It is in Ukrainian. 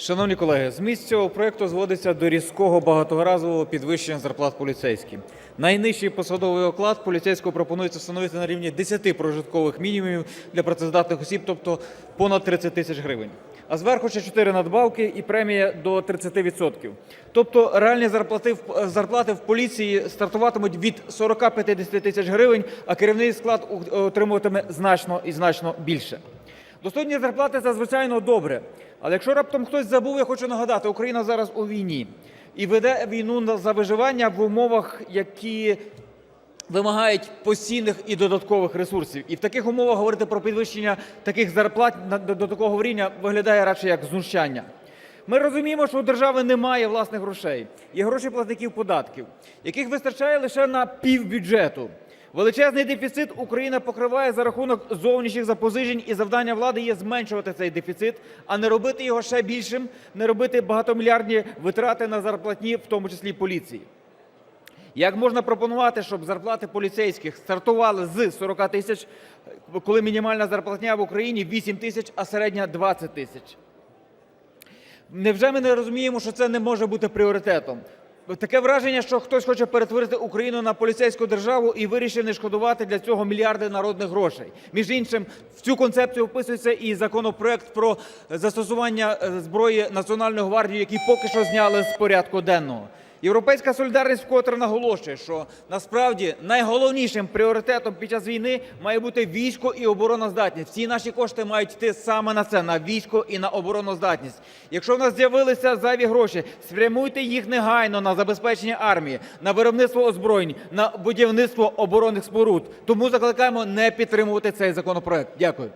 Шановні колеги, зміст цього проекту зводиться до різкого багаторазового підвищення зарплат поліцейським. Найнижчий посадовий оклад поліцейського пропонується встановити на рівні 10 прожиткових мінімумів для працездатних осіб, тобто понад 30 тисяч гривень. А зверху ще 4 надбавки і премія до 30%. Тобто реальні зарплати, зарплати в поліції стартуватимуть від 40-50 тисяч гривень, а керівний склад отримуватиме значно і значно більше. Достойні зарплати це звичайно добре. Але якщо раптом хтось забув, я хочу нагадати, Україна зараз у війні і веде війну за виживання в умовах, які вимагають постійних і додаткових ресурсів. І в таких умовах говорити про підвищення таких зарплат до такого рівня виглядає радше як знущання. Ми розуміємо, що у держави немає власних грошей, є гроші платників податків, яких вистачає лише на півбюджету. Величезний дефіцит Україна покриває за рахунок зовнішніх запозичень, і завдання влади є зменшувати цей дефіцит, а не робити його ще більшим, не робити багатомільярдні витрати на зарплатні, в тому числі поліції. Як можна пропонувати, щоб зарплати поліцейських стартували з 40 тисяч, коли мінімальна зарплатня в Україні 8 тисяч, а середня 20 тисяч? Невже ми не розуміємо, що це не може бути пріоритетом? Таке враження, що хтось хоче перетворити Україну на поліцейську державу і вирішив не шкодувати для цього мільярди народних грошей. Між іншим, в цю концепцію вписується і законопроект про застосування е, зброї Національної гвардії, який поки що зняли з порядку денного. Європейська солідарність вкотре наголошує, що насправді найголовнішим пріоритетом під час війни має бути військо і обороноздатність. Всі наші кошти мають йти саме на це на військо і на обороноздатність. Якщо в нас з'явилися зайві гроші, спрямуйте їх негайно на забезпечення армії, на виробництво озброєнь, на будівництво оборонних споруд. Тому закликаємо не підтримувати цей законопроект. Дякую.